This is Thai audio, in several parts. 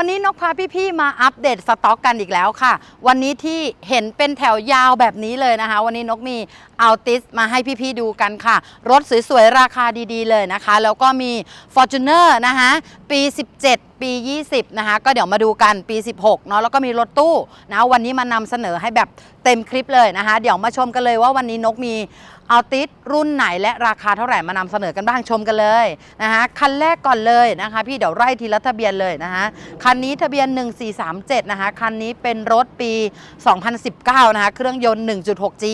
วันนี้นกพาพี่ๆมาอัปเดตสต็อกกันอีกแล้วค่ะ วันนี้ที่เห็นเป็นแถวยาวแบบนี้เลยนะคะ วันนี้นกมีเอาติสมาให้พี่ๆดูกันค่ะ รถสวยๆ ราคาดีๆเลยนะคะ แล้วก็มี Fortuner นะคะปี 17 ปี 20 นะคะ ก็เดี๋ยวมาดูกันปี 16 เนาะแล้วก็มีรถตู้นะวันนี้มานำเสนอให้แบบเต็มคลิปเลยนะคะ เดี๋ยวมาชมกันเลยว่าวันนี้นกมี เอาติสรุ่นไหนและราคาเท่าไหร่มานำเสนอกันบ้างชมกันเลยนะคะคันแรกก่อนเลยนะคะพี่เดี๋ยวไล่ทีละทะเบียนเลยนะคะคันนี้ทะเบียน 1437นะคะคันนี้เป็นรถปี 2019นะคะเครื่องยนต์ 1.6G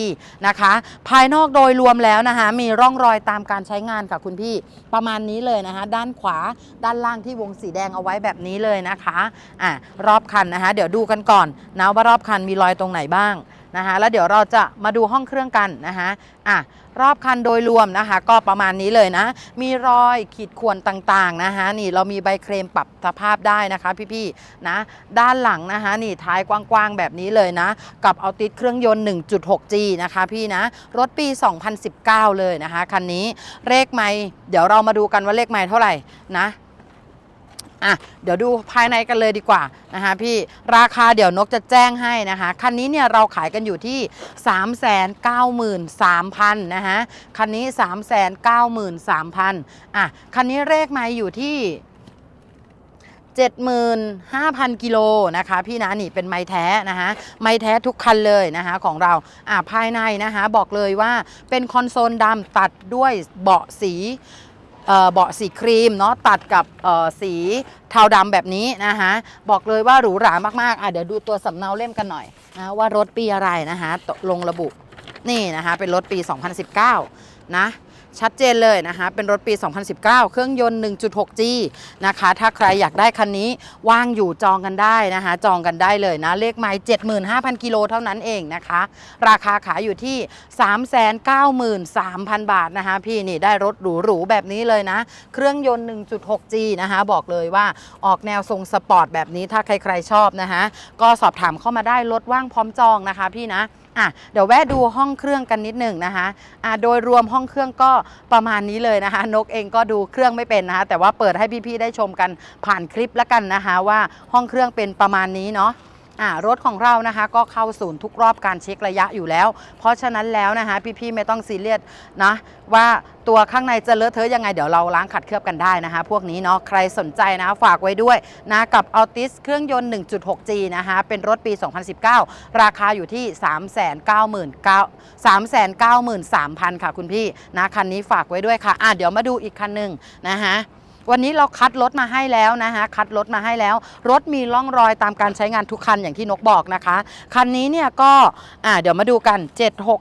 นะคะภายนอกโดยรวมแล้วนะคะมีร่องรอยตามการใช้งานค่ะคุณพี่ประมาณนี้เลยนะคะด้านขวาด้านล่างที่วงสีแดงเอาไว้แบบนี้เลยนะคะอะรอบคันนะคะเดี๋ยวดูกันก่อนนะว่ารอบคันมีรอยตรงไหนบ้าง นะคะแล้วเดี๋ยวเราจะมาดูห้องเครื่องกันนะคะอะรอบคันโดยรวมนะคะ ก็ประมาณนี้เลยนะ มีรอยขีดข่วนต่างๆนะคะนี่เรามีใบเคลมปรับสภาพได้นะคะพี่ๆนะด้านหลังนะคะนี่ท้ายกว้างๆแบบนี้เลยนะ กับเอาติดเครื่องยนต์ 1.6G นะคะพี่นะรถปี 2019 เลยนะคะคันนี้เลขไม่เดี๋ยวเรามาดูกันว่าเลขไม่เท่าไหร่นะ อะเดี๋ยวดูภายในกันเลยดีกว่านะคะพี่ราคาเดี๋ยวนกจะแจ้งให้นะคะคันนี้เนี่ยเราขายกันอยู่ที่ 393,000นะคะคันนี้ 393,000อะคันนี้เลขไม่อยู่ที่75,000 กิโลนะคะพี่นะนี่เป็นไม้แท้นะคะไม้แท้ทุกคันเลยนะคะของเราอ่าภายในนะคะบอกเลยว่าเป็นคอนโซลดำตัดด้วยเบาะสี เบาะสีครีมเนาะตัดกับสีเทาดำแบบนี้นะคะบอกเลยว่าหรูหรามากๆอะเดี๋ยวดูตัวสำเนาเล่มกันหน่อยนะว่ารถปีอะไรนะคะลงระบุนี่นะคะเป็นรถปี 2019 นะ ชัดเจนเลยนะคะ เป็นรถปี 2019 เครื่องยนต์ 1.6G นะคะ ถ้าใครอยากได้คันนี้ว่างอยู่จองกันได้นะคะ จองกันได้เลยนะ เลขไม้75,000 กิโลเท่านั้นเองนะคะ ราคาขายอยู่ที่ 393,000 บาทนะคะ พี่นี่ได้รถหรูๆแบบนี้เลยนะ เครื่องยนต์ 1.6G นะคะ บอกเลยว่าออกแนวทรงสปอร์ตแบบนี้ถ้าใครๆชอบนะคะ ก็สอบถามเข้ามาได้รถว่างพร้อมจองนะคะพี่นะ อะเดี๋ยวแวะดูห้องเครื่องกันนิดหนึ่งนะคะอะโดยรวมห้องเครื่องก็ประมาณนี้เลยนะคะ นกเองก็ดูเครื่องไม่เป็นนะคะ แต่ว่าเปิดให้พี่ๆได้ชมกันผ่านคลิปแล้วกันนะคะ ว่าห้องเครื่องเป็นประมาณนี้เนาะ รถของเรานะคะก็เข้าศูนย์ทุกรอบการเช็คระยะอยู่แล้ว เพราะฉะนั้นแล้วนะคะพี่ๆไม่ต้องซีเรียสนะว่าตัวข้างในจะเลอะเทอะยังไงเดี๋ยวเราล้างขัดเคลือบกันได้นะคะ พวกนี้เนาะใครสนใจนะฝากไว้ด้วยนะกับ Altis เครื่องยนต์ 1.6G นะคะเป็นรถปี 2019 ราคาอยู่ที่ 399 393,000 ค่ะคุณพี่นะคันนี้ฝากไว้ด้วยค่ะอะเดี๋ยวมาดูอีกคันหนึ่งนะคะ วันนี้เราคัดรถมาให้แล้วนะคะคัดรถมาให้แล้ว รถมีร่องรอยตามการใช้งานทุกคันอย่างที่นกบอกนะคะ คันนี้เนี่ยก็อ่าเดี๋ยวมาดูกัน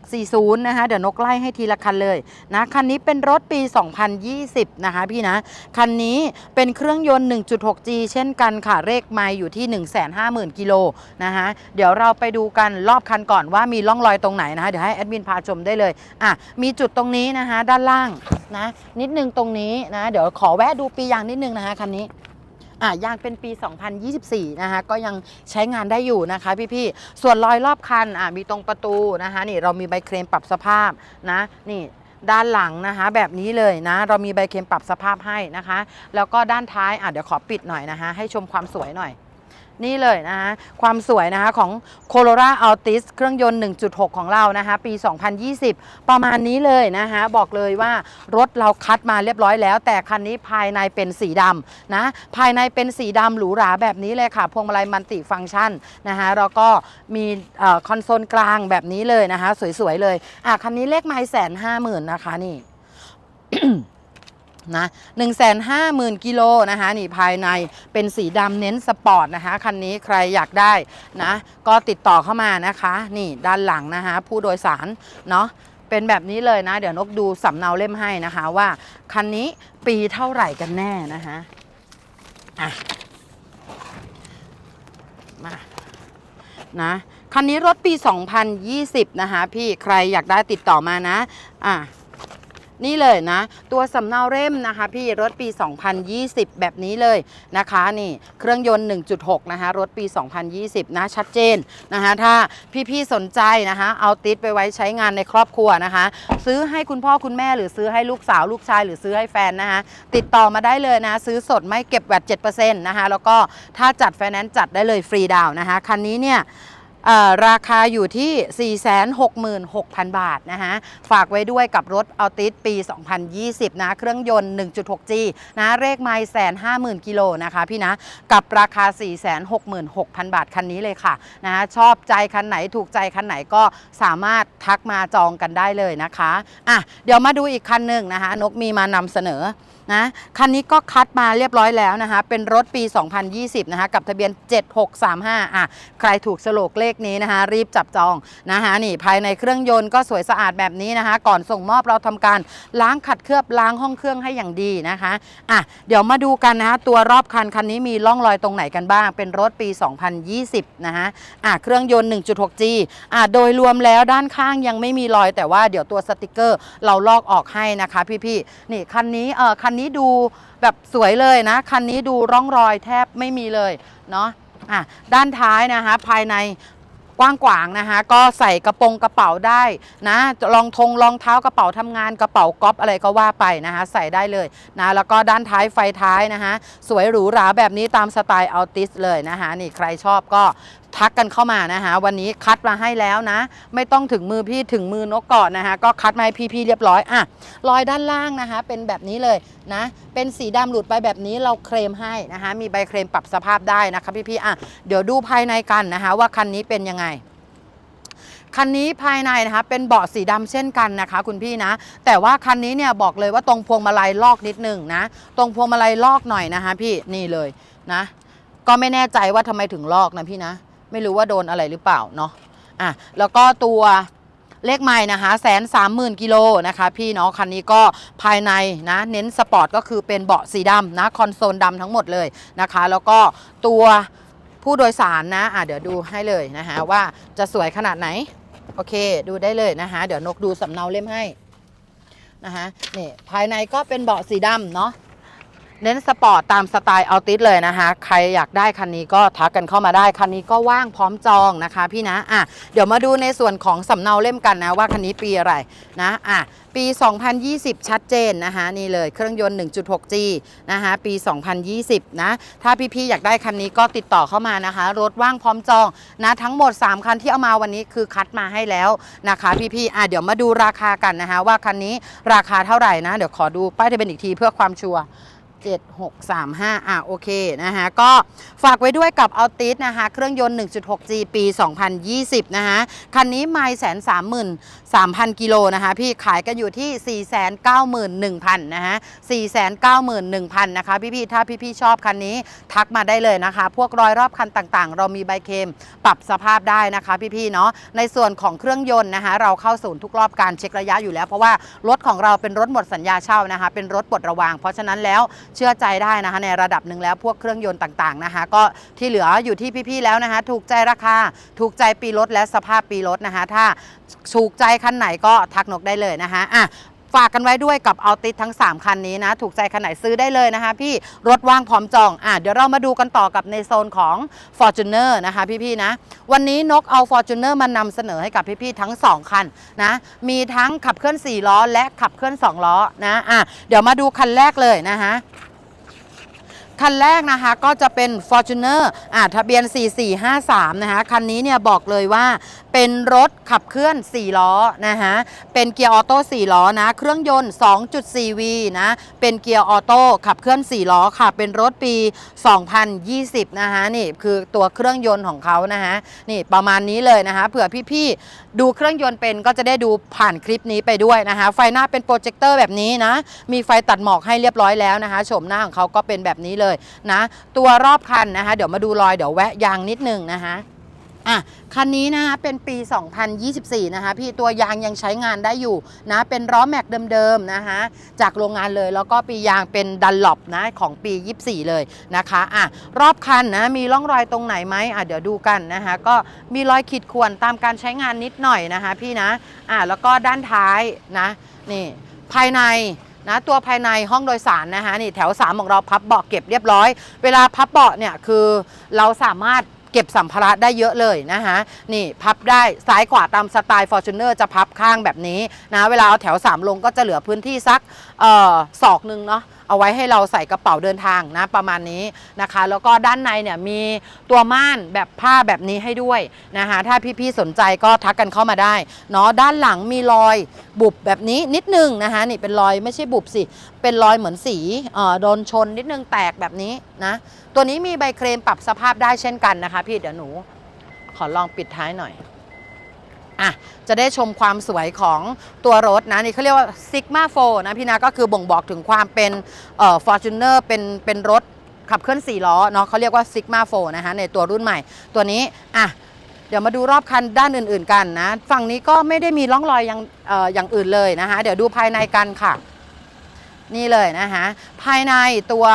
7640 นะคะเดี๋ยวนกไล่ให้ทีละคันเลยนะคันนี้เป็นรถปี 2020 นะคะพี่นะคันนี้เป็นเครื่องยนต์ 1.6G เช่นกันค่ะเลขไมล์อยู่ที่ 150,000 กิโลนะคะเดี๋ยวเราไปดูกันรอบคันก่อนว่ามีร่องรอยตรงไหนนะคะเดี๋ยวให้แอดมินพาชมได้เลยอะมีจุดตรงนี้นะคะด้านล่างนะ นิดนึงตรงนี้นะ เดี๋ยวขอแวะดูปียางนิดนึงนะคะคันนี้อะยางเป็นปี 2024 นะคะก็ยังใช้งานได้อยู่นะคะพี่ๆ ส่วนรอยรอบคันอะมีตรงประตูนะคะนี่เรามีใบเคลมปรับสภาพนะนี่ด้านหลังนะคะแบบนี้เลยนะ เรามีใบเคลมปรับสภาพให้นะคะ แล้วก็ด้านท้ายอะเดี๋ยวขอปิดหน่อยนะคะ ให้ชมความสวยหน่อย นี่เลยนะคะความสวยนะคะของ Corolla Altis เครื่องยนต์ 1.6 ของเรานะคะ ปี 2020 ประมาณนี้เลยนะคะบอกเลยว่ารถเราคัดมาเรียบร้อยแล้ว แต่คันนี้ภายในเป็นสีดำนะภายในเป็นสีดำหรูหราแบบนี้เลยค่ะพวงมาลัยมัลติฟังก์ชันนะคะแล้วก็มีคอนโซลกลางแบบนี้เลยนะคะ สวยๆเลยอะคันนี้เลขไม้แสนห้าหมื่นนะคะนี่ นะ1 5 0 0 0 0กิโลนะคะนี่ภายในเป็นสีดำเน้นสปอร์ตนะคะคันนี้ใครอยากได้นะก็ติดต่อเข้ามานะคะ นี่ด้านหลังนะคะผู้โดยสารเนาะเป็นแบบนี้เลยนะ เดี๋ยวนกดูสำเนาเล่มให้นะคะว่า คันนี้ปีเท่าไหร่กันแน่นะคะอะมานะคันนี้รถปี 2020 นะคะพี่ใครอยากได้ติดต่อมานะอะ นี่เลยนะ ตัวสำเนาเล่มนะคะ พี่รถปี 2020 แบบนี้เลยนะคะนี่เครื่องยนต์ 1.6 นะคะ รถปี 2020 นะชัดเจนนะคะ ถ้าพี่ๆสนใจนะคะ เอาติดไปไว้ใช้งานในครอบครัวนะคะ ซื้อให้คุณพ่อคุณแม่หรือซื้อให้ลูกสาวลูกชาย หรือซื้อให้แฟนนะคะ ติดต่อมาได้เลยนะ ซื้อสดไม่เก็บแวด7%นะคะแล้วก็ถ้าจัดไฟแนนซ์จัดได้เลยฟรีดาวน์นะคะคันนี้เนี่ย ราคาอยู่ที่ 466,000 บาทนะคะฝากไว้ด้วยกับรถอัลติสปี 2020 นะ เครื่องยนต์ 1.6G นะเลขไม่แสนห้าหมื่นกิโลนะคะพี่นะ กับราคา 466,000 บาทคันนี้เลยค่ะนะชอบใจคันไหนถูกใจคันไหนก็สามารถทักมาจองกันได้เลยนะคะอะเดี๋ยวมาดูอีกคันหนึ่งนะคะ นกมีมานำเสนอ นะคันนี้ก็คัดมาเรียบร้อยแล้วนะคะ เป็นรถปี 2020 นะคะ กับทะเบียน 7635 อะ ใครถูกสโลกเลขนี้นะคะ รีบจับจองนะคะนี่ภายในเครื่องยนต์ก็สวยสะอาดแบบนี้นะคะ ก่อนส่งมอบเราทำการล้างขัดเคลือบล้างห้องเครื่องให้อย่างดีนะคะอะเดี๋ยวมาดูกันนะคะตัวรอบคันคันนี้มีร่องรอยตรงไหนกันบ้าง เป็นรถปี 2020 นะคะอะเครื่องยนต์ 1.6G อะโดยรวมแล้วด้านข้างยังไม่มีรอยแต่ว่าเดี๋ยวตัวสติกเกอร์ เราลอกออกให้นะคะพี่ๆนี่คันนี้เออคันนี้ดูแบบสวยเลยนะ คันนี้ดูร่องรอยแทบไม่มีเลยเนาะอะด้านท้ายนะคะภายในกว้างขวางนะคะก็ใส่กระโปรงกระเป๋าได้นะรองทงรองเท้ากระเป๋าทำงานกระเป๋าก๊อปอะไรก็ว่าไปนะคะใส่ได้เลยนะแล้วก็ด้านท้ายไฟท้ายนะคะสวยหรูหราแบบนี้ตามสไตล์อัลติสเลยนะคะนี่ใครชอบก็ ทักกันเข้ามานะคะวันนี้คัดมาให้แล้วนะ ไม่ต้องถึงมือพี่ถึงมือนกก่อนนะคะก็คัดมาให้พี่ๆเรียบร้อยอะรอยด้านล่างนะคะ เป็นแบบนี้เลยนะ เป็นสีดำหลุดไปแบบนี้เราเคลมให้นะคะ มีใบเคลมปรับสภาพได้นะคะพี่ๆอะเดี๋ยวดูภายในกันนะคะ ว่าคันนี้เป็นยังไงคันนี้ภายในนะคะเป็นเบาะสีดำเช่นกันนะคะ คุณพี่นะ แต่ว่าคันนี้เนี่ยบอกเลยว่าตรงพวงมาลัยลอกนิดนึงนะ ตรงพวงมาลัยลอกหน่อยนะคะ พี่นี่เลยนะ ก็ไม่แน่ใจว่าทำไมถึงลอกนะพี่นะ ไม่รู้ว่าโดนอะไรหรือเปล่าเนาะอะแล้วก็ตัวเลขไม้นะคะแสนสามหมื่นกิโลนะคะพี่เนาะคันนี้ก็ภายในนะเน้นสปอร์ตก็คือเป็นเบาะสีดำนะคอนโซลดำทั้งหมดเลยนะคะ แล้วก็ตัวผู้โดยสารนะอะเดี๋ยวดูให้เลยนะคะว่าจะสวยขนาดไหน โอเคดูได้เลยนะคะ เดี๋ยวนกดูสำเนาเล่มให้นะคะนี่ภายในก็เป็นเบาะสีดำเนาะ เน้นสปอร์ตตามสไตล์อัลติสเลยนะคะ ใครอยากได้คันนี้ก็ทักกันเข้ามาได้ คันนี้ก็ว่างพร้อมจองนะคะพี่นะอะเดี๋ยวมาดูในส่วนของสำเนาเล่มกันนะว่าคันนี้ปีอะไรนะอะปี 2020 ชัดเจนนะคะนี่เลยเครื่องยนต์ 1.6G นะคะปี 2020 นะ ถ้าพี่ๆ อยากได้คันนี้ก็ติดต่อเข้ามานะคะ รถว่างพร้อมจองนะทั้งหมด 3 คันที่เอามาวันนี้คือคัดมาให้แล้วนะคะพี่ๆอะเดี๋ยวมาดูราคากันนะคะว่าคันนี้ราคาเท่าไหร่นะ เดี๋ยวขอดูป้ายทะเบียนอีกทีเพื่อความชัวร์ 7635 อะโอเคนะคะก็ฝากไว้ด้วยกับอัลติสนะคะเครื่องยนต์ 1.6G ปี 2020 นะคะคันนี้ไม่แสนสามหมื่น สามพันกิโลนะคะ พี่ขายกันอยู่ที่ 491,000 นะคะ491,000 นะคะ พี่ๆ ถ้าพี่ๆ ชอบคันนี้ทักมาได้เลยนะคะ พวกรอยรอบคันต่างๆ เรามีใบเคมปรับสภาพได้นะคะ พี่ๆ เนาะในส่วนของเครื่องยนต์นะคะ เราเข้าศูนย์ทุกรอบการเช็คระยะอยู่แล้ว เพราะว่ารถของเราเป็นรถหมดสัญญาเช่านะคะ เป็นรถปลดระวาง เพราะฉะนั้นแล้วเชื่อใจได้นะคะ ในระดับหนึ่งแล้วพวกเครื่องยนต์ต่างๆ นะคะ ก็ที่เหลืออยู่ที่พี่ๆ แล้วนะคะ ถูกใจราคา ถูกใจปีรถและสภาพปีรถนะคะ ถ้า ถูกใจคันไหนก็ทักนกได้เลยนะคะอะฝากกันไว้ด้วยกับเอาติสทั้ง 3 คันนี้นะ ถูกใจคันไหนซื้อได้เลยนะคะ พี่รถว่างพร้อมจองอะเดี๋ยวเรามาดูกันต่อกับในโซนของ Fortuner นะคะพี่ๆนะ วันนี้นกเอา Fortuner มานำเสนอให้กับพี่ๆทั้ง 2 คันนะ มีทั้งขับเคลื่อน 4 ล้อ และขับเคลื่อน 2 ล้อนะอะเดี๋ยวมาดูคันแรกเลยนะคะคันแรกนะคะก็จะเป็น Fortuner อ่าทะเบียน 4453 นะคะคันนี้เนี่ยบอกเลยว่า เป็นรถขับเคลื่อน 4 ล้อนะคะเป็นเกียร์ออโต้4ล้อนะ เครื่องยนต์ 2.4V นะ เป็นเกียร์ออโต้ขับเคลื่อน 4 ล้อค่ะ เป็นรถปี 2020 นะคะนี่คือตัวเครื่องยนต์ของเขานะคะนี่ประมาณนี้เลยนะคะ เผื่อพี่ๆ ดูเครื่องยนต์เป็นก็จะได้ดูผ่านคลิปนี้ไปด้วยนะคะ ไฟหน้าเป็นโปรเจคเตอร์แบบนี้นะ มีไฟตัดหมอกให้เรียบร้อยแล้วนะคะ โฉมหน้าของเขาก็เป็นแบบนี้เลยนะ ตัวรอบคันนะคะ เดี๋ยวมาดูรอย เดี๋ยวแวะยางนิดนึงนะคะ อะคันนี้นะคะเป็นปี 2024 นะคะพี่ตัวยางยังใช้งานได้อยู่นะเป็นล้อแม็กเดิมๆนะคะจากโรงงานเลยแล้วก็ปียางเป็นดันหลบนะของปี 24 เลยนะคะอะรอบคันนะมีร่องรอยตรงไหนไหมอะเดี๋ยวดูกันนะคะก็มีรอยขีดข่วนตามการใช้งานนิดหน่อยนะคะพี่นะอะแล้วก็ด้านท้ายนะนี่ภายในนะตัวภายในห้องโดยสารนะคะนี่แถว 3 ของเราพับเบาะเก็บเรียบร้อย เวลาพับเบาะเนี่ยคือเราสามารถ เก็บสัมภาระได้เยอะเลยนะคะนี่พับได้ซ้ายขวาตามสไตล์ Fortuner จะพับข้างแบบนี้นะเวลาเอาแถว 3 ลงก็จะเหลือพื้นที่สักเออศอกหนึ่งเนาะ เอาไว้ให้เราใส่กระเป๋าเดินทางนะประมาณนี้นะคะ แล้วก็ด้านในเนี่ยมีตัวม่านแบบผ้าแบบนี้ให้ด้วยนะคะถ้าพี่ๆสนใจก็ทักกันเข้ามาได้เนาะด้านหลังมีรอยบุบแบบนี้นิดนึงนะคะนี่เป็นรอยไม่ใช่บุบสิ เป็นรอยเหมือนสีเอ่อโดนชนนิดนึงแตกแบบนี้นะตัวนี้มีใบเคลมปรับสภาพได้เช่นกันนะคะ พี่เดี๋ยวหนู ขอลองปิดท้ายหน่อย อะจะได้ชมความสวยของตัวรถนะนี่เขาเรียกว่า Sigma 4นะพี่นะก็คือบ่งบอกถึงความเป็นเอ่อ Fortuner เป็นเป็นรถขับเคลื่อน 4 ล้อเนาะเขาเรียกว่า Sigma 4นะคะในตัวรุ่นใหม่ตัวนี้อะเดี๋ยวมาดูรอบคันด้านอื่น ๆ กันนะ ฝั่งนี้ก็ไม่ได้มีร่องรอยอย่างเอ่ออย่างอื่นเลยนะคะ เดี๋ยวดูภายในกันค่ะ นี่เลยนะคะ ภายในตัว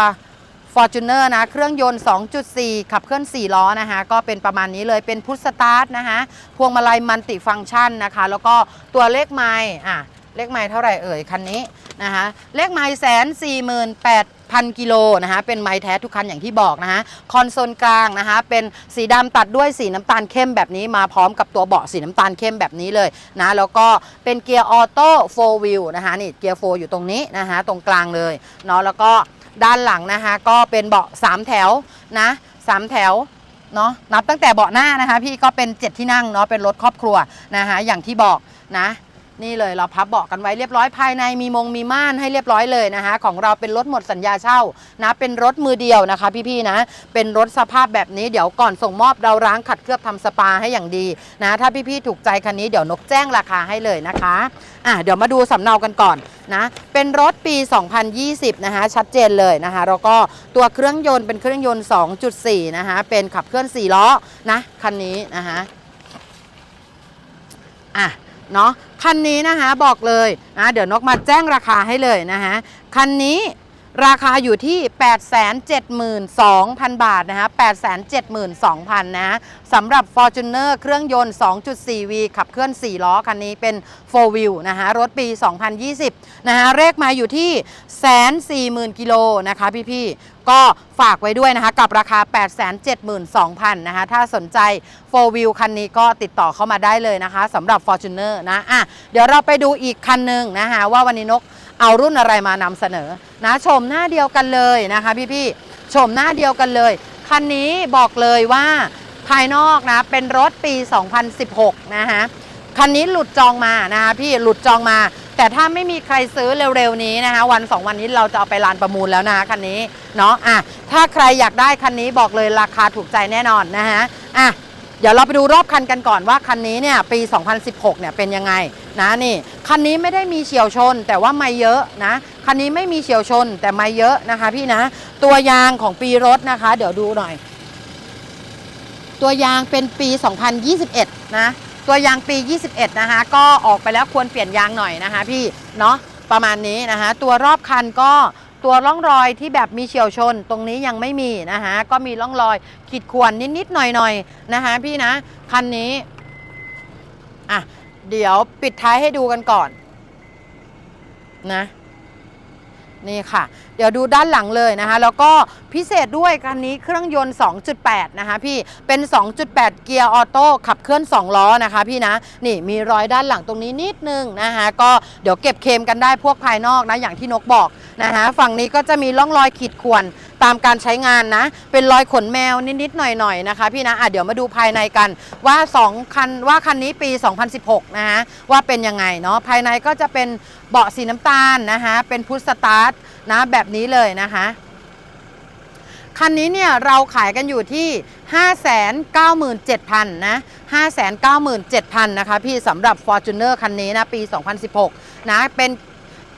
Fortuner นะเครื่องยนต์ 2.4 ขับเคลื่อน 4 ล้อนะคะก็เป็นประมาณนี้เลยเป็นพุทสตาร์ทนะคะพวงมาลัยมัลติฟังก์ชันนะคะ แล้วก็ตัวเลขไม้อะเลขไม้เท่าไหร่เอ่ย คันนี้นะคะเลขไม้แสนสี่หมื่นแปดพันกิโลนะคะเป็นไม้แท้ทุกคันอย่างที่บอกนะคะคอนโซลกลางนะคะเป็นสีดำตัดด้วยสีน้ำตาลเข้มแบบนี้มาพร้อมกับตัวเบาะสีน้ำตาลเข้มแบบนี้เลยนะแล้วก็เป็นเกียร์ออโต้โฟวิลนะคะนี่เกียร์โฟอยู่ตรงนี้นะคะตรงกลางเลยเนาะแล้วก็ ด้านหลังนะคะ ก็เป็นเบาะ3แถวนะสามแถวเนาะนับตั้งแต่เบาะหน้านะคะ พี่ก็เป็น 7 ที่นั่งเนาะเป็นรถครอบครัวนะคะอย่างที่บอกนะนี่เลยเราพับเบาะกันไว้เรียบร้อยภายในมีมงมีม่านให้เรียบร้อยเลยนะคะ ของเราเป็นรถหมดสัญญาเช่านะ เป็นรถมือเดียวนะคะ พี่ๆนะ เป็นรถสภาพแบบนี้เดี๋ยวก่อนส่งมอบเราล้างขัดเคลือบทำสปาให้อย่างดีนะ ถ้าพี่ๆถูกใจคันนี้เดี๋ยวนกแจ้งราคาให้เลยนะคะ อะเดี๋ยวมาดูสำเนากันก่อนนะเป็นรถปี 2020 นะคะชัดเจนเลยนะคะแล้วก็ตัวเครื่องยนต์เป็นเครื่องยนต์ 2.4 นะคะเป็นขับเคลื่อน 4 ล้อนะคันนี้นะคะอะเนาะคันนี้นะคะบอกเลยนะเดี๋ยวนกมาแจ้งราคาให้เลยนะคะคันนี้ ราคาอยู่ที่ 872,000 บาทนะคะ872,000 นะสำหรับ Fortuner เครื่องยนต์ 2.4V ขับเคลื่อน 4 ล้อ คันนี้เป็น 4 Wheel นะคะรถปี 2020 นะคะเลขมาอยู่ที่ 140,000 กิโลนะคะพี่ๆ ก็ฝากไว้ด้วยนะคะ กับราคา 872,000 นะคะ ถ้าสนใจ 4 Wheel คันนี้ก็ติดต่อเข้ามาได้เลยนะคะสำหรับ Fortuner นะ อะ เดี๋ยวเราไปดูอีกคันหนึ่งนะคะว่าวันนี้นก เอารุ่นอะไรมานำเสนอนะชมหน้าเดียวกันเลยนะคะพี่ๆชมหน้าเดียวกันเลย คันนี้บอกเลยว่าภายนอกนะเป็นรถปี 2016 นะคะคันนี้หลุดจองมานะคะพี่หลุดจองมา แต่ถ้าไม่มีใครซื้อเร็วๆนี้นะคะวัน 2 วันนี้เราจะเอาไปลานประมูลแล้วนะคะคันนี้เนาะอะถ้าใครอยากได้คันนี้บอกเลยราคาถูกใจแน่นอนนะฮะอะ เดี๋ยวเราไปดูรอบคันกันก่อนว่าคันนี้เนี่ยปี 2016 เนี่ยเป็นยังไงนะนี่คันนี้ไม่ได้มีเฉียวชน แต่ว่าไม่เยอะนะคันนี้ไม่มีเฉียวชน แต่ไม่เยอะนะคะ พี่นะ ตัวยางของปีรถนะคะ เดี๋ยวดูหน่อย ตัวยางเป็นปี 2021 นะ ตัวยางปี 21 นะคะ ก็ออกไปแล้วควรเปลี่ยนยางหน่อยนะคะ พี่เนาะประมาณนี้นะคะ ตัวรอบคันก็ ตัวร่องรอยที่แบบมีเฉียวชนตรงนี้ยังไม่มีนะคะก็มีร่องรอยขีดข่วนนิดๆหน่อยๆนะคะพี่นะคันนี้อะเดี๋ยวปิดท้ายให้ดูกันก่อนนะ นี่ค่ะ เดี๋ยวดูด้านหลังเลยนะคะ แล้วก็พิเศษด้วยคันนี้เครื่องยนต์ 2.8 นะคะพี่ เป็น 2.8 เกียร์ออโต้ขับเคลื่อน 2 ล้อนะคะพี่นะ นี่มีรอยด้านหลังตรงนี้นิดนึงนะคะ ก็เดี๋ยวเก็บเคมกันได้พวกภายนอกนะ อย่างที่นกบอกนะคะ ฝั่งนี้ก็จะมีร่องรอยขีดข่วน ตามการใช้งานนะ เป็นรอยขนแมวนิดๆหน่อยๆนะคะ พี่นะอะเดี๋ยวมาดูภายในกันว่า2คันว่าคันนี้ปี 2016 นะคะว่าเป็นยังไงเนาะภายในก็จะเป็นเบาะสีน้ำตาลนะคะเป็นพุทสตาร์ทนะแบบนี้เลยนะคะคันนี้เนี่ยเราขายกันอยู่ที่ 597,000 นะ 597,000 นะคะพี่สำหรับ Fortuner คันนี้นะ ปี 2016 นะ เป็น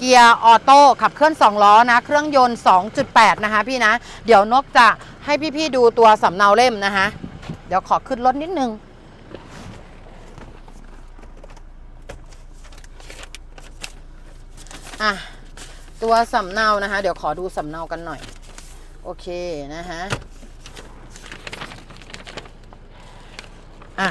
เกียร์ออโต้ขับเคลื่อน 2 ล้อนะ เครื่องยนต์ 2.8 นะคะพี่นะ เดี๋ยวนกจะให้พี่ๆดูตัวสำเนาเล่มนะคะ เดี๋ยวขอขึ้นรถนิดนึง อะ ตัวสำเนานะคะ เดี๋ยวขอดูสำเนากันหน่อย โอเคนะฮะอะ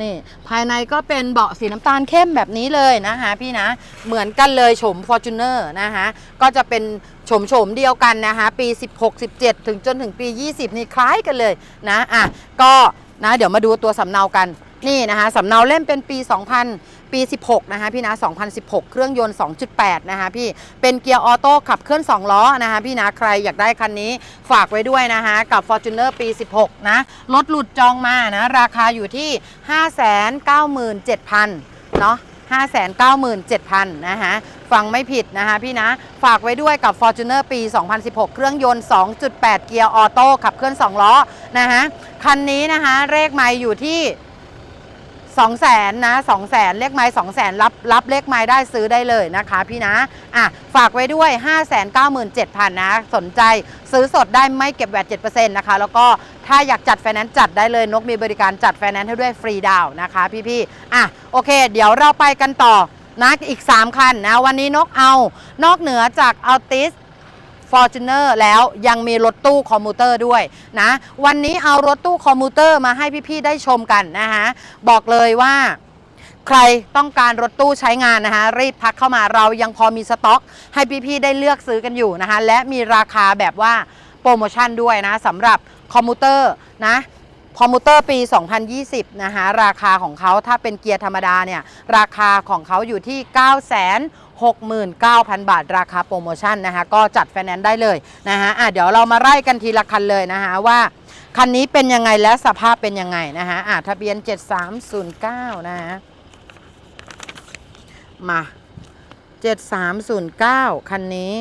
นี่ภายในก็เป็นเบาะสีน้ำตาลเข้มแบบนี้เลยนะคะพี่นะเหมือนกันเลยโฉม Fortuner นะคะก็จะเป็นโฉมโฉมเดียวกันนะคะปี 16 17 ถึงจนถึงปี 20 นี่คล้ายกันเลยนะอะก็นะเดี๋ยวมาดูตัวสำเนากันนี่นะคะสำเนาเล่มเป็นปี 2000 ปี 16 นะคะพี่นะ 2016 เครื่องยนต์ 2.8 นะคะพี่ เป็นเกียร์ออโต้ขับเคลื่อน 2 ล้อนะคะพี่นะ ใครอยากได้คันนี้ฝากไว้ด้วยนะคะกับ Fortuner ปี 16 นะ รถหลุดจองมานะ ราคาอยู่ที่ 597,000 เนาะ597,000 นะคะ ฟังไม่ผิดนะคะพี่นะ ฝากไว้ด้วยกับ Fortuner ปี 2016 เครื่องยนต์ 2.8 เกียร์ออโต้ขับเคลื่อน 2 ล้อนะคะคันนี้นะคะเลขไมล์อยู่ที่ 2 0 0แสนนะ2 0 0แสนเลขไม้2 0 0แสนรับรับเลขไม้ได้ซื้อได้เลยนะคะพี่นะอะฝากไว้ด้วย 5 9 7 0 0 0นะ สนใจซื้อสดได้ไม่เก็บแวด7%นะคะ แล้วก็ถ้าอยากจัดไฟแนนซ์จัดได้เลยนกมีบริการจัดไฟแนนซ์ให้ด้วยฟรีดาวน์นะคะพี่ๆอะโอเค เดี๋ยวเราไปกันต่อนะอีก 3 คันนะ วันนี้นกเอานอกเหนือจากอัลติส Fortuner แล้วยังมีรถตู้คอมมูเตอร์ด้วยนะ วันนี้เอารถตู้คอมมูเตอร์มาให้พี่ๆได้ชมกันนะคะบอกเลยว่าใครต้องการรถตู้ใช้งานนะคะรีบทักเข้ามาเรายังพอมีสต็อก ให้พี่ๆได้เลือกซื้อกันอยู่นะคะและมีราคาแบบว่าโปรโมชั่นด้วยนะสำหรับคอมมูเตอร์นะคอมมูเตอร์ปี 2020 นะคะราคาของเขาถ้าเป็นเกียร์ธรรมดาเนี่ยราคาของเขาอยู่ที่ 9 6 9 0 0 0 บาทราคาโปรโมชั่นนะคะก็จัดไฟแนนซ์ได้เลยนะคะอะเดี๋ยวเรามาไล่กันทีละคันเลยนะคะว่าคันนี้เป็นยังไงและสภาพเป็นยังไงนะคะอะทะเบียน 7309 นะฮะมา 7309 คันนี้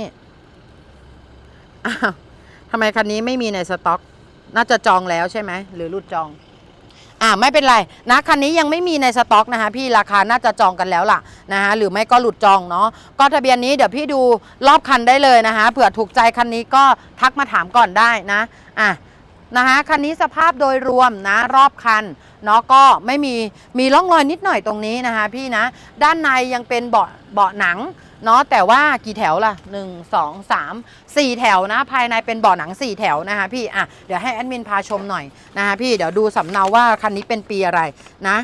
อ้าวทำไมคันนี้ไม่มีในสต็อก น่าจะจองแล้วใช่ไหมหรือรุดจอง อ่าไม่เป็นไรนะคันนี้ยังไม่มีในสต็อกนะคะพี่ราคาน่าจะจองกันแล้วล่ะนะคะหรือไม่ก็หลุดจองเนาะก็ทะเบียนนี้เดี๋ยวพี่ดูรอบคันได้เลยนะคะเผื่อถูกใจคันนี้ก็ทักมาถามก่อนได้นะอะนะคะคันนี้สภาพโดยรวมนะรอบคันเนาะก็ไม่มีมีร่องรอยนิดหน่อยตรงนี้นะคะพี่นะด้านในยังเป็นเบาะเบาะหนัง เนาะแต่ว่ากี่แถวล่ะ 1 2 3 4 แถวนะ ภายในเป็นเบาะหนัง 4 แถวนะคะพี่อะเดี๋ยวให้แอดมินพาชมหน่อยนะคะพี่เดี๋ยวดูสำเนาว่าคันนี้เป็นปีอะไรนะ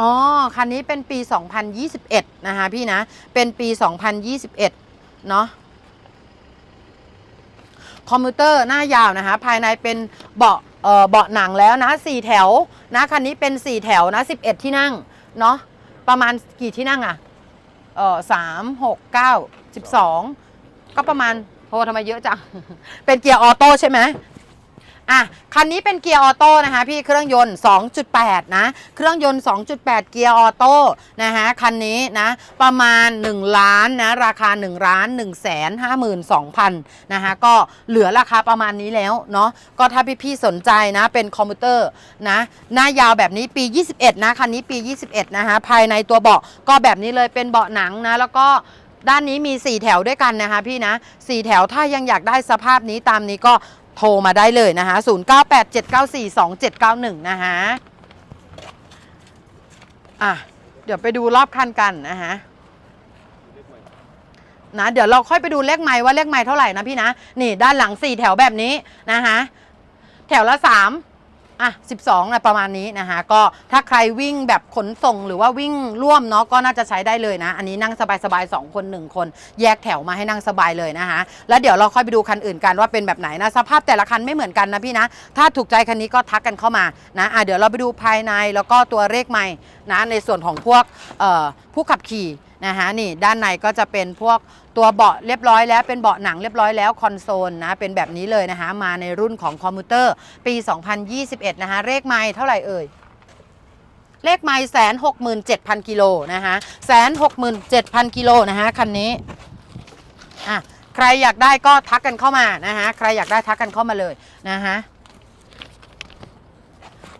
อ๋อคันนี้เป็นปี 2021 นะคะพี่นะ เป็นปี 2021 เนาะคอมพิวเตอร์หน้ายาวนะคะ ภายในเป็นเบาะเอ่อเบาะหนังแล้วนะสี่แถวนะคันนี้เป็น 4 แถวนะ 11 ที่นั่งเนาะประมาณกี่ที่นั่งอะ เออสามหกเก้าสิบสองก็ประมาณโอ้ทำไมเยอะจัง เป็นเกียร์ออโต้ใช่ไหม อะคันนี้เป็นเกียร์ออโต้นะคะพี่เครื่องยนต์ 2.8 นะ เครื่องยนต์ 2.8 เกียร์ออโต้นะคะคันนี้นะประมาณ 1 ล้านนะราคา 1 ล้าน1แสน52,000นะคะก็เหลือราคาประมาณนี้แล้วเนาะก็ถ้าพี่ๆสนใจนะเป็นคอมพิวเตอร์นะหน้ายาวแบบนี้ปี 21 นะ คันนี้ปี 21 นะคะภายในตัวเบาะก็แบบนี้เลยเป็นเบาะหนังนะแล้วก็ด้านนี้มี 4 แถวด้วยกันนะคะพี่นะ 4 แถวถ้ายังอยากได้สภาพนี้ตามนี้ก็ โทรมาได้เลยนะคะ 0987942791 นะคะอะ เดี๋ยวไปดูรอบคันกันนะคะนะเดี๋ยวเราค่อยไปดูเลขไม้ว่าเลขไม้เท่าไหร่นะพี่นะ นี่ด้านหลัง4แถวแบบนี้นะคะ แถวละ3 อะ 12นะประมาณนี้นะคะก็ถ้าใครวิ่งแบบขนส่งหรือว่าวิ่งร่วมเนาะก็น่าจะใช้ได้เลยนะ อันนี้นั่งสบายๆ2คน 1 คน แยกแถวมาให้นั่งสบายเลยนะคะ แล้วเดี๋ยวเราค่อยไปดูคันอื่นกันว่าเป็นแบบไหนนะสภาพแต่ละคันไม่เหมือนกันนะพี่นะ ถ้าถูกใจคันนี้ก็ทักกันเข้ามานะอะเดี๋ยวเราไปดูภายในแล้วก็ตัวเลขไม้นะในส่วนของพวกผู้ขับขี่นะคะนี่ด้านในก็จะเป็นพวกตัวเบาะเรียบร้อยแล้วเป็นเบาะหนังเรียบร้อยแล้วคอนโซลนะเป็นแบบนี้เลยนะคะมาในรุ่นของคอมพิวเตอร์ปี 2021 นะคะเลขไม้เท่าไหร่เอ่ยเลขไม้แสนหกหมื่นเจ็ดพันกิโลนะคะแสนหกหมื่นเจ็ดพันกิโลนะคะคันนี้อะใครอยากได้ก็ทักกันเข้ามานะคะใครอยากได้ทักกันเข้ามาเลยนะคะ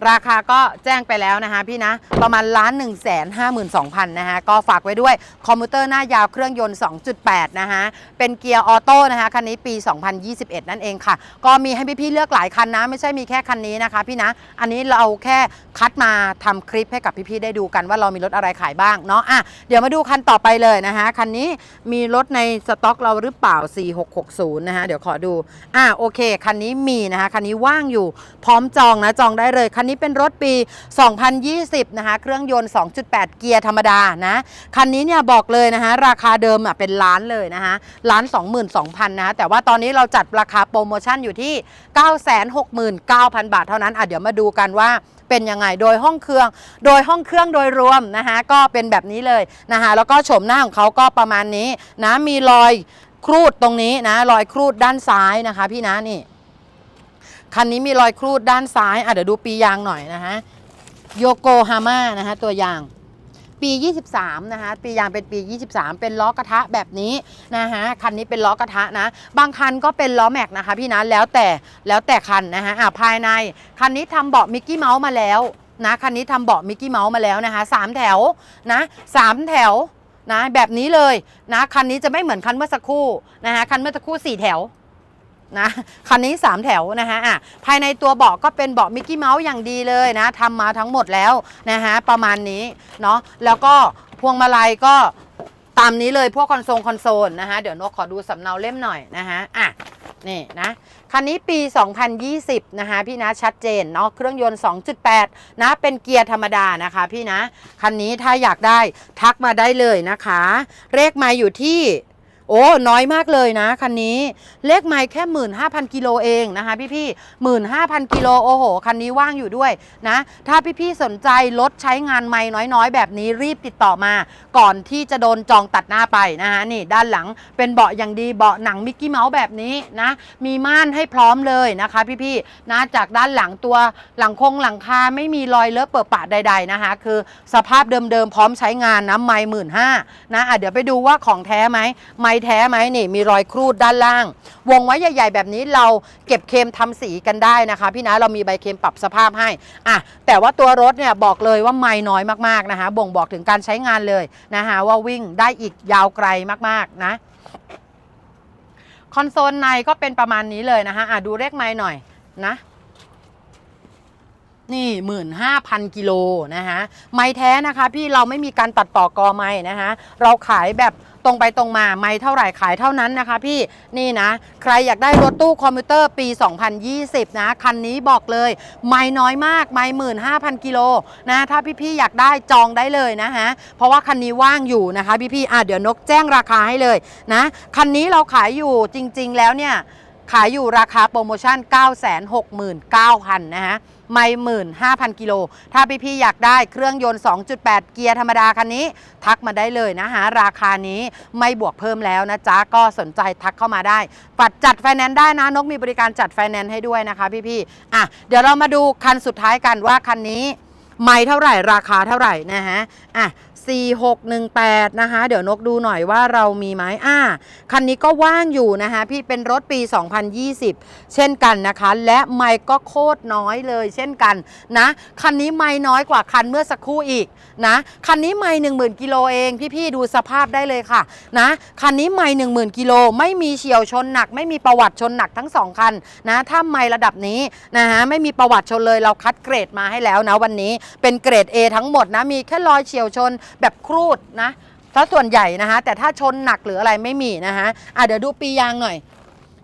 ราคาก็แจ้งไปแล้วนะคะพี่นะ ประมาณล้านหนึ่งแสนห้าหมื่นสองพันนะคะก็ฝากไว้ด้วยคอมพิวเตอร์หน้ายาวเครื่องยนต์ 2.8 นะคะเป็นเกียร์ออโต้นะคะคันนี้ปี 2021 นั่นเองค่ะ ก็มีให้พี่ๆเลือกหลายคันนะ ไม่ใช่มีแค่คันนี้นะคะพี่นะ อันนี้เราแค่คัดมาทำคลิปให้กับพี่ๆได้ดูกันว่าเรามีรถอะไรขายบ้างเนาะอะเดี๋ยวมาดูคันต่อไปเลยนะคะคันนี้มีรถในสต็อกเราหรือเปล่า 4660 นะคะเดี๋ยวขอดูอะโอเคคันนี้มีนะคะคันนี้ว่างอยู่พร้อมจองนะจองได้เลยคันนนี้เป็นรถปี 2020 นะคะ เครื่องยนต์ 2.8 เกียร์ธรรมดานะ คันนี้เนี่ยบอกเลยนะคะ ราคาเดิมอะเป็นล้านเลยนะคะล้าน 22,000 นะ แต่ว่าตอนนี้เราจัดราคาโปรโมชั่นอยู่ที่ 969,000 บาทเท่านั้นอะเดี๋ยวมาดูกันว่าเป็นยังไงโดยห้องเครื่อง โดยห้องเครื่องโดยรวมนะคะก็เป็นแบบนี้เลยนะคะแล้วก็โฉมหน้าของเขาก็ประมาณนี้นะมีรอยครูดตรงนี้นะรอยครูดด้านซ้ายนะคะพี่นะนี่ คันนี้มีรอยครูดด้านซ้ายอะเดี๋ยวดูปียางหน่อยนะฮะโยโกฮาม่านะฮะตัวยางปี 23 นะคะ ปียางเป็นปี 23 เป็นล้อกระทะแบบนี้นะฮะคันนี้เป็นล้อกระทะนะ บางคันก็เป็นล้อแม็กนะคะพี่นะ แล้วแต่แล้วแต่คันนะฮะอะภายใน คันนี้ทำเบาะมิกกี้เมาส์มาแล้วนะ คันนี้ทำเบาะมิกกี้เมาส์มาแล้วนะคะสามแถวนะสามแถวนะแบบนี้เลยนะ คันนี้จะไม่เหมือนคันเมื่อสักครู่นะฮะคันเมื่อสักครู่สี่แถว นะคันนี้ 3 แถวนะฮะอะภายในตัวเบาะก็เป็นเบาะมิกกี้เมาส์อย่างดีเลยนะทำมาทั้งหมดแล้วนะฮะประมาณนี้เนาะแล้วก็พวงมาลัยก็ตามนี้เลยพวกคอนโซลคอนโซลนะฮะเดี๋ยวนกขอดูสำเนาเล่มหน่อยนะฮะอะนี่นะคันนี้ปี 2020 นะคะพี่นะชัดเจนเนาะเครื่องยนต์ 2.8 นะเป็นเกียร์ธรรมดานะคะพี่นะ คันนี้ถ้าอยากได้ทักมาได้เลยนะคะ เลขมาอยู่ที่ โอ้น้อยมากเลยนะคันนี้เลขไมล์แค่ 15,000 กิโลเองนะคะพี่พี่หมื่นห้าพันกิโลโอ้โห คันนี้ว่างอยู่ด้วยนะ ถ้าพี่พี่ๆสนใจรถใช้งานไม้น้อยๆ แบบนี้รีบติดต่อมา ก่อนที่จะโดนจองตัดหน้าไปนะฮะนี่ด้านหลังเป็นเบาะอย่างดีเบาะหนังมิกกี้เมาส์แบบนี้นะ มีม่านให้พร้อมเลยนะคะพี่พี่ๆนะจากด้านหลังตัวหลังคงหลังคาไม่มีรอยเลอะเปิดปะใด ๆนะคะ คือสภาพเดิมๆพร้อมใช้งานนะไม่หมื่นห้านะะเดี๋ยวไปดูว่าของแท้ไหมไม้แท้ไหมนี่มีรอยครูดด้านล่าง วงไว้ใหญ่ ๆ แบบนี้เราเก็บเคมทำสีกันได้นะคะ พี่นะเรามีใบเคมปรับสภาพให้อะแต่ว่าตัวรถเนี่ยบอกเลยว่าไม่น้อยมากๆนะคะ บ่งบอกถึงการใช้งานเลยนะคะว่าวิ่งได้อีกยาวไกลมากๆนะคอนโซลในก็เป็นประมาณนี้เลยนะคะอะดูเลขไม้หน่อยนะ นี่หมื่นห้าพันกิโลนะคะไม้แท้นะคะพี่เราไม่มีการตัดต่อกอไม้นะคะเราขายแบบตรงไปตรงมาไม้เท่าไหร่ขายเท่านั้นนะคะพี่นี่นะ ใครอยากได้รถตู้คอมพิวเตอร์ปี 2020 นะ คันนี้บอกเลย ไม้น้อยมากไม้หมื่นห้าพันกิโลนะถ้าพี่ๆอยากได้จองได้เลยนะคะเพราะว่าคันนี้ว่างอยู่นะคะพี่ๆอะเดี๋ยวนกแจ้งราคาให้เลยนะคันนี้เราขายอยู่จริง ๆ แล้วเนี่ยขายอยู่ราคาโปรโมชั่น 969,000 นะฮะ ไม่หมื่นห้าพันกิโล ถ้าพี่ๆอยากได้เครื่องยนต์ 2.8 เกียร์ธรรมดาคันนี้ ทักมาได้เลยนะฮะราคานี้ไม่บวกเพิ่มแล้วนะจ๊ะ ก็สนใจทักเข้ามาได้ปัดจัดไฟแนนซ์ได้นะนกมีบริการจัดไฟแนนซ์ให้ด้วยนะคะพี่ๆอะเดี๋ยวเรามาดูคันสุดท้ายกันว่าคันนี้ไม่เท่าไหร่ราคาเท่าไหร่นะฮะอะ 4618 นะคะ เดี๋ยวนกดูหน่อยว่าเรามีไหมอ่า คันนี้ก็ว่างอยู่นะคะ พี่เป็นรถปี 2020 เช่นกันนะคะ และไม่ก็โคตรน้อยเลย เช่นกันนะ คันนี้ไม่น้อยกว่าคันเมื่อสักครู่อีกนะ คันนี้ไม่10,000กิโลเอง พี่ๆดูสภาพได้เลยค่ะนะ คันนี้ไม่10,000กิโลไม่มีเฉียวชนหนัก ไม่มีประวัติชนหนักทั้งสองคันนะถ้าไม่ระดับนี้นะฮะไม่มีประวัติชนเลยเราคัดเกรดมาให้แล้วนะวันนี้เป็นเกรด A ทั้งหมดนะมีแค่รอยเฉียวชนแบบครูดนะถ้าส่วนใหญ่นะคะ แต่ถ้าชนหนักหรืออะไรไม่มีนะคะอะเดี๋ยวดูปียางหน่อย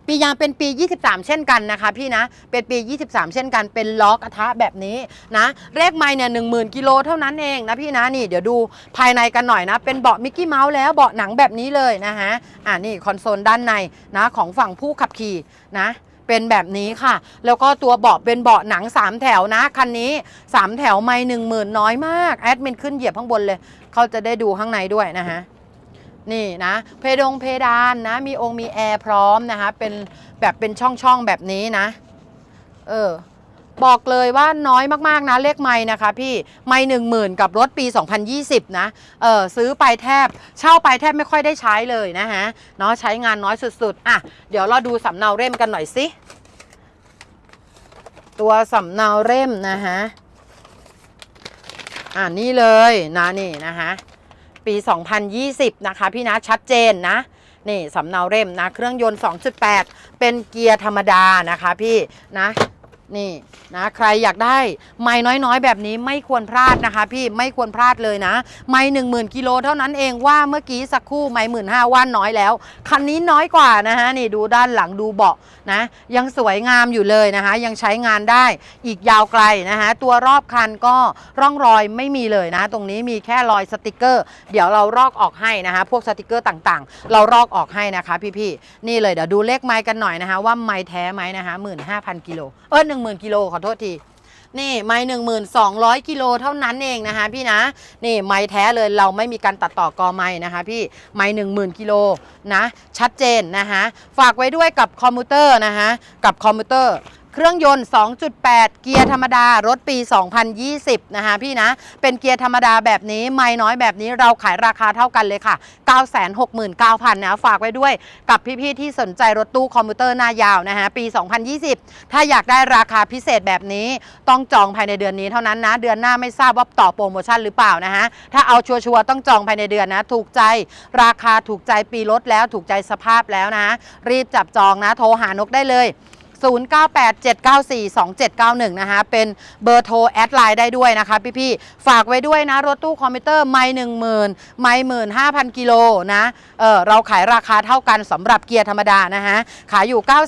ปียางเป็นปี 23 เช่นกันนะคะ พี่นะ เป็นปี 23 เช่นกันเป็นล้อกระทะแบบนี้นะเลขไม้เนี่ยหนึ่งหมื่นกิโลเท่านั้นเองนะพี่นะนี่เดี๋ยวดูภายในกันหน่อยนะ เป็นเบาะมิกกี้เมาส์แล้วเบาะหนังแบบนี้เลยนะคะอ่านี่คอนโซลด้านในนะของฝั่งผู้ขับขี่นะ เป็นแบบนี้ค่ะ แล้วก็ตัวเบาะเป็นเบาะหนัง 3 แถวนะ คันนี้ 3 แถวไม่หนึ่งหมื่นน้อยมาก แอดมินขึ้นเหยียบข้างบนเลย เขาจะได้ดูข้างในด้วยนะฮะนี่นะ เพดงเพดานนะ มีองค์มีแอร์พร้อมนะคะ เป็นแบบเป็นช่องๆแบบนี้นะ เออ บอกเลยว่าน้อยมากๆนะเลขไม่นะคะพี่ไม่หนึ่งหมื่นกับรถปี 2020 นะเออซื้อไปแทบเช่าไปแทบไม่ค่อยได้ใช้เลยนะฮะเนาะใช้งานน้อยสุดๆอะเดี๋ยวเราดูสำเนาเล่มกันหน่อยสิตัวสำเนาเล่มนะฮะอ่านี่เลยนะนี่นะคะปี 2020 นะคะพี่นะชัดเจนนะนี่สำเนาเล่มนะเครื่องยนต์ 2.8 เป็นเกียร์ธรรมดานะคะพี่นะ นี่นะใครอยากได้ไม้น้อยๆ แบบนี้ไม่ควรพลาดนะคะ พี่ไม่ควรพลาดเลยนะ ไม้หนึ่งหมื่นกิโลเท่านั้นเองว่าเมื่อกี้สักครู่ไม้หมื่นห้าว่านน้อยแล้ว คันนี้น้อยกว่านะฮะนี่ดูด้านหลังดูเบาะนะ ยังสวยงามอยู่เลยนะคะ ยังใช้งานได้อีกยาวไกลนะคะ ตัวรอบคันก็ร่องรอยไม่มีเลยนะ ตรงนี้มีแค่รอยสติกเกอร์ เดี๋ยวเรารอกออกให้นะคะ พวกสติกเกอร์ต่างๆ เรารอกออกให้นะคะ พี่ๆนี่เลยเดี๋ยวดูเลขไม้กันหน่อยนะคะ ว่าไม้แท้ไหมนะคะหมื่นห้าพันกิโลเออหนึ่งหมื่นกิโลขอโทษทีนี่ไม้หนึ่งหมื่นสองร้อยกิโลเท่านั้นเองนะคะพี่นะนี่ไม้แท้เลยเราไม่มีการตัดต่อกอไม้นะคะพี่ไม้หนึ่งหมื่นกิโลนะชัดเจนนะคะฝากไว้ด้วยกับคอมพิวเตอร์นะคะกับคอมพิวเตอร์ เครื่องยนต์ 2.8 เกียร์ธรรมดารถปี 2020 นะคะพี่นะ เป็นเกียร์ธรรมดาแบบนี้ ไม่น้อยแบบนี้เราขายราคาเท่ากันเลยค่ะ 969,000นะฝากไว้ด้วยกับพี่ๆที่สนใจรถตู้คอมพิวเตอร์หน้ายาวนะฮะปี 2020 ถ้าอยากได้ราคาพิเศษแบบนี้ต้องจองภายในเดือนนี้เท่านั้นนะ เดือนหน้าไม่ทราบว่าต่อโปรโมชั่นหรือเปล่านะฮะถ้าเอาชัวร์ๆต้องจองภายในเดือนนะถูกใจราคาถูกใจปีรถแล้วถูกใจสภาพแล้วนะ รีบจับจองนะ โทรหานกได้เลย 0987942791 นะคะเป็นเบอร์โทรแอดไลน์ได้ด้วยนะคะพี่ๆฝากไว้ด้วยนะ รถตู้คอมพิวเตอร์ไม่หนึ่งหมื่นไม่หมื่นห้าพันกิโลนะเออเราขายราคาเท่ากันสำหรับเกียร์ธรรมดานะฮะขายอยู่ 9 6 9 0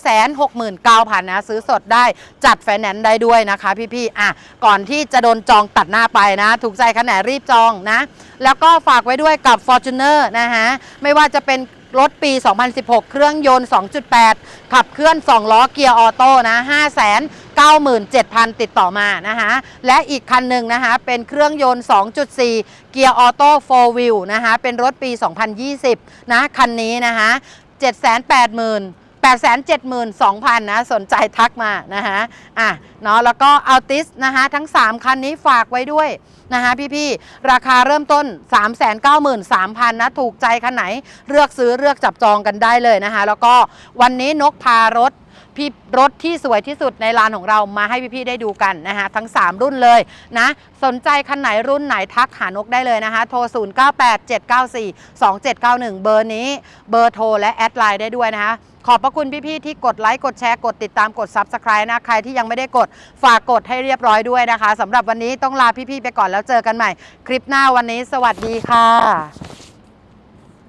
0 0นะซื้อสดได้จัดไฟแนนซ์ได้ด้วยนะคะพี่ๆอะก่อนที่จะโดนจองตัดหน้าไปนะ ถูกใจขนาดรีบจองนะ แล้วก็ฝากไว้ด้วยกับ Fortuner นะฮะไม่ว่าจะเป็น รถปี 2016 เครื่องยนต์ 2.8 ขับเคลื่อน 2 ล้อเกียร์ออโต้นะ597,000 ติดต่อมานะคะและอีกคันหนึ่งนะคะเป็นเครื่องยนต์ 2.4 เกียร์ออโต้4 wheel นะคะเป็นรถปี 2020 นะคันนี้นะคะ780,000 872,000นะสนใจทักมานะคะอะเนาะแล้วก็อัลติสนะคะทั้ง 3 คันนี้ฝากไว้ด้วยนะคะพี่ๆ ราคาเริ่มต้น 393,000นะถูกใจคันไหนเลือกซื้อเลือกจับจองกันได้เลยนะคะแล้วก็วันนี้นกพารถพี่รถที่สวยที่สุดในลานของเรามาให้พี่ๆได้ดูกันนะคะทั้ง 3 รุ่นเลยนะสนใจคันไหนรุ่นไหนทักหานกได้เลยนะคะโทร 0987942791 เบอร์นี้เบอร์โทรและแอดไลน์ได้ด้วยนะคะ ขอบพระคุณพี่ๆที่กดไลค์กดแชร์กดติดตามกด Subscribe นะใครที่ยังไม่ได้กดฝากกดให้เรียบร้อยด้วยนะคะสำหรับวันนี้ต้องลาพี่ๆไปก่อนแล้วเจอกันใหม่ คลิปหน้าวันนี้ สวัสดีค่ะ